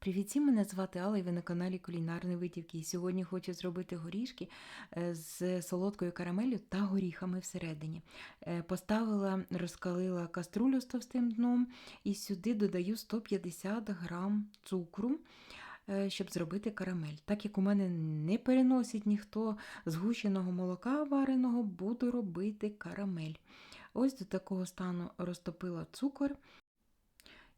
Привіт, мене звати Алла, і ви на каналі Кулінарні Витівки. І сьогодні хочу зробити горішки е, з солодкою карамеллю та горіхами всередині. Е, Поставила, розкалила каструлю з товстим дном і сюди додаю 150 грам цукру. е, Щоб зробити карамель. Так як у мене не переносить ніхто згущеного молока вареного, буду робити карамель. Ось до такого стану розтопила цукор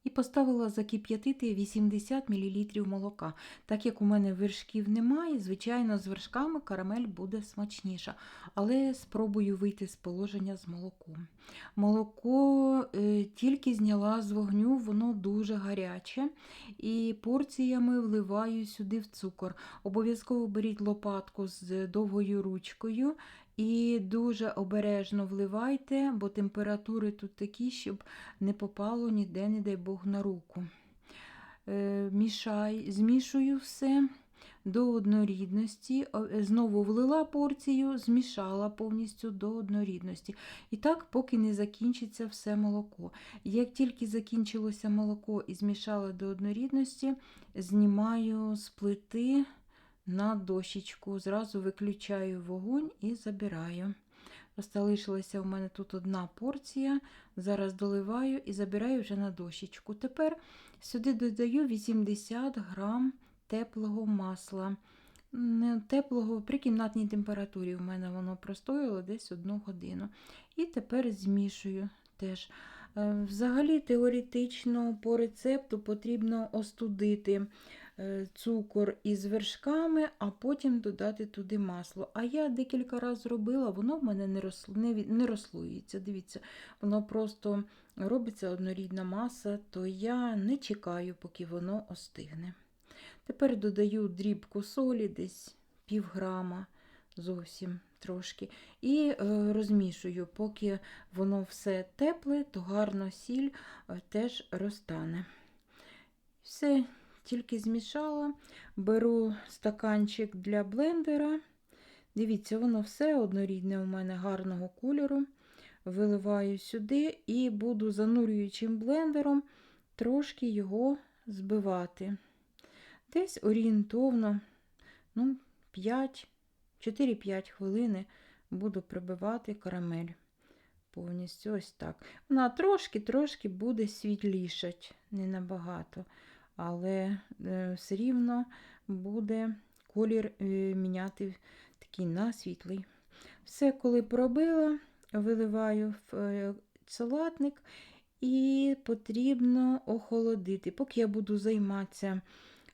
і поставила закип'ятити 80 мл молока. Так як у мене вершків немає, звичайно, з вершками карамель буде смачніша. Але спробую вийти з положення з молоком. Молоко е, тільки зняла з вогню, воно дуже гаряче. І порціями вливаю сюди в цукор. Обов'язково беріть лопатку з довгою ручкою. І дуже обережно вливайте, бо температури тут такі, щоб не попало ніде, не дай Бог, на руку. Е, мішай, змішую все до однорідності. Е, Знову влила порцію, змішала повністю до однорідності. І так, поки не закінчиться все молоко. Як тільки закінчилося молоко і змішала до однорідності, знімаю з плити на дощечку, зразу виключаю вогонь і забираю. Залишилася у мене тут одна порція. Зараз доливаю і забираю вже на дощечку. Тепер сюди додаю 80 грам теплого масла. Теплого при кімнатній температурі. У мене воно простояло десь одну годину. І тепер змішую теж. Е, Взагалі, теоретично по рецепту потрібно остудити цукор із вершками, а потім додати туди масло. А я декілька разів зробила, воно в мене не, росло, не, не розслоюється. Дивіться, воно просто робиться однорідна маса, то я не чекаю, поки воно остигне. Тепер додаю дрібку солі, десь пів грама зовсім трошки. І е, розмішую, поки воно все тепле, то гарно сіль е, теж розтане. Все, тільки змішала, беру стаканчик для блендера. Дивіться, воно все однорідне у мене гарного кольору. Виливаю сюди і буду занурюючим блендером трошки його збивати. Десь орієнтовно ну, 4-5 хвилини буду прибивати карамель. Повністю ось так. Вона трошки-трошки буде світлішать, не набагато, але е, все рівно буде колір е, міняти такий на світлий. Все, коли пробила, виливаю в е, салатник і потрібно охолодити. Поки я буду займатися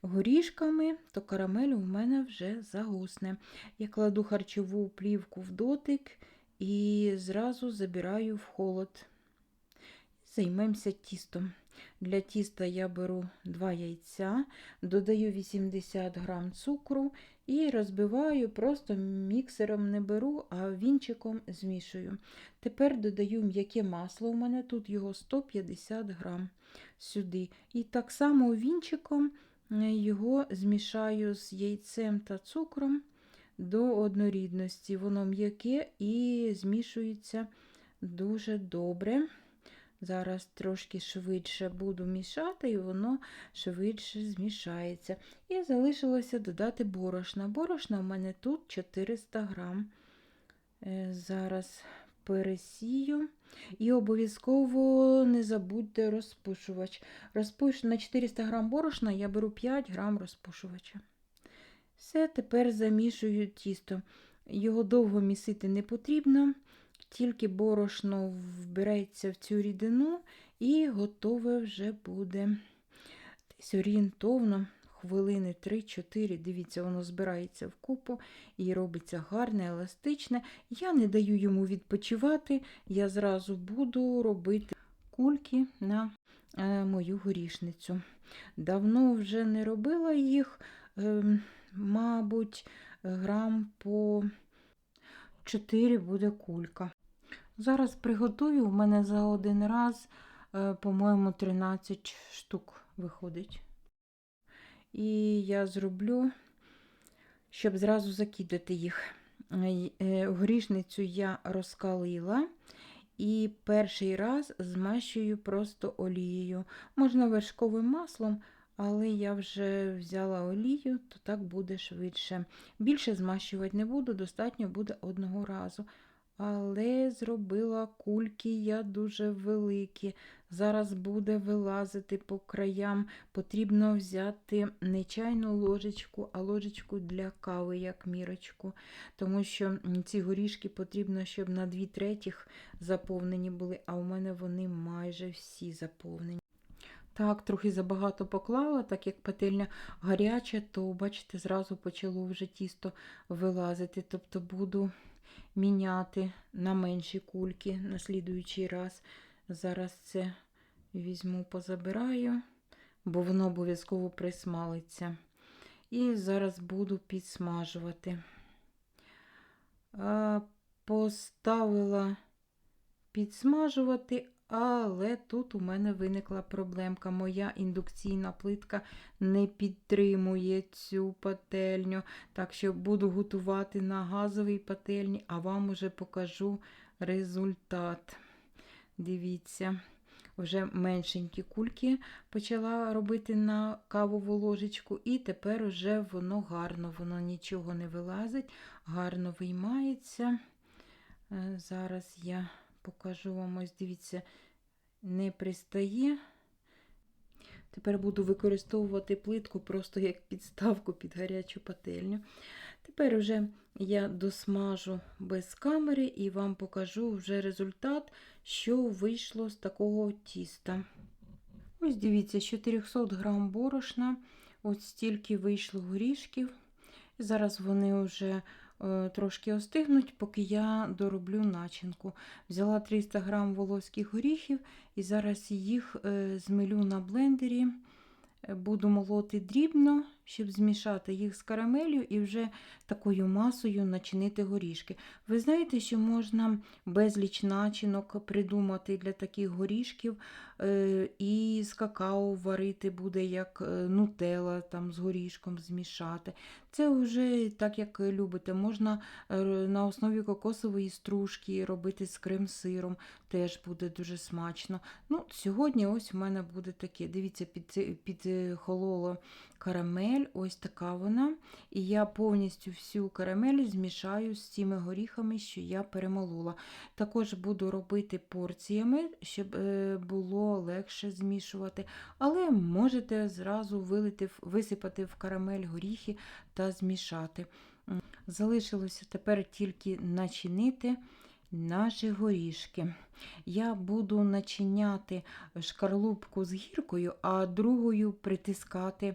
горішками, то карамель у мене вже загусне. Я кладу харчову плівку в дотик і зразу забираю в холод. Займемося тістом. Для тіста я беру 2 яйця, додаю 80 грам цукру і розбиваю, просто міксером не беру, а вінчиком змішую. Тепер додаю м'яке масло, у мене тут його 150 грам сюди. І так само вінчиком е, його змішаю з яйцем та цукром до однорідності. Воно м'яке і змішується дуже добре. Зараз трошки швидше буду мішати, і воно швидше змішається. І залишилося додати борошна. Борошна у мене тут 400 грам. Е, Зараз пересію. І обов'язково не забудьте розпушувач. Розпуш... На 400 грам борошна я беру 5 грам розпушувача. Все, тепер замішую тісто. Його довго місити не потрібно, тільки борошно вбирається в цю рідину і готове вже буде. Десь орієнтовно хвилини 3-4. Дивіться, воно збирається вкупу і робиться гарне, еластичне. Я не даю йому відпочивати, я зразу буду робити кульки на е, мою горішницю. Давно вже не робила їх. Е, мабуть, грам по 4 буде кулька. Зараз приготую, у мене за один раз, е, по-моєму, 13 штук виходить. І я зроблю, щоб зразу закидати їх. Е, е, Горішницю я розкалила і перший раз змащую просто олією. Можна вершковим маслом, Але я вже взяла олію, то так буде швидше. Більше змащувати не буду, достатньо буде одного разу. Але зробила кульки я дуже великі. Зараз буде вилазити по краям. Потрібно взяти не чайну ложечку, а ложечку для кави, як мірочку. Тому що ці горішки потрібно, щоб на дві третіх заповнені були, а у мене вони майже всі заповнені. Так, трохи забагато поклала, так як пательня гаряча, то, бачите, зразу почало вже тісто вилазити. Тобто буду міняти на менші кульки на слідуючий раз. Зараз це візьму, позабираю, бо воно обов'язково присмалиться. І зараз буду підсмажувати. Поставила підсмажувати, але тут у мене виникла проблемка. Моя індукційна плитка не підтримує цю пательню. Так що буду готувати на газовій пательні, а вам уже покажу результат. Дивіться, вже меншенькі кульки почала робити на кавову ложечку, і тепер уже воно гарно, воно нічого не вилазить, гарно виймається. Е, Зараз я покажу вам, ось дивіться, не пристає. Тепер буду використовувати плитку просто як підставку під гарячу пательню. Тепер вже я досмажу без камери і вам покажу вже результат, що вийшло з такого тіста. Ось дивіться, з 400 грам борошна, ось стільки вийшло горішків. Зараз вони вже трошки остигнуть, поки я дороблю начинку. Взяла 300 грам волоських горіхів і зараз їх е, змилю на блендері. Е, Буду молоти дрібно, щоб змішати їх з карамелью і вже такою масою начинити горішки. Ви знаєте, що можна безліч начинок придумати для таких горішків, е, і з какао варити буде як е, нутелла там з горішком змішати. Це вже так, як любите. Можна е, на основі кокосової стружки робити з крем-сиром, теж буде дуже смачно. Ну, Сьогодні ось у мене буде таке. Дивіться, під, підхололо карамель, ось така вона. І я повністю всю карамель змішаю з цими горіхами, що я перемолола. Також буду робити порціями, щоб е, було легше змішувати. Але можете зразу вилити, висипати в карамель горіхи та змішати. Залишилося тепер тільки начинити наші горішки. Я буду начиняти шкарлупку з гіркою, а другою притискати,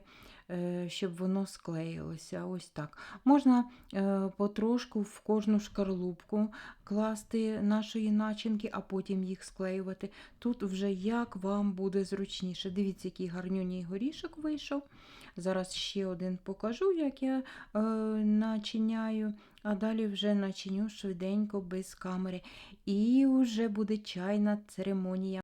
щоб воно склеїлося. Ось так. Можна е, потрошку в кожну шкарлупку класти нашої начинки, а потім їх склеювати. Тут вже як вам буде зручніше. Дивіться, який гарнюній горішок вийшов. Зараз ще один покажу, як я е, начиняю, а далі вже начиню швиденько без камери. І вже буде чайна церемонія.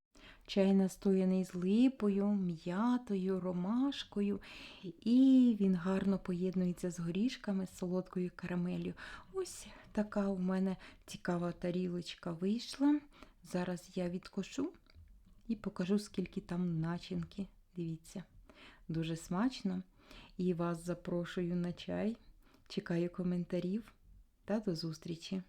Чай настояний з липою, м'ятою, ромашкою, і він гарно поєднується з горішками, з солодкою карамелью. Ось така у мене цікава тарілочка вийшла. Зараз я відкошу і покажу, скільки там начинки. Дивіться, дуже смачно. І вас запрошую на чай. Чекаю коментарів та до зустрічі!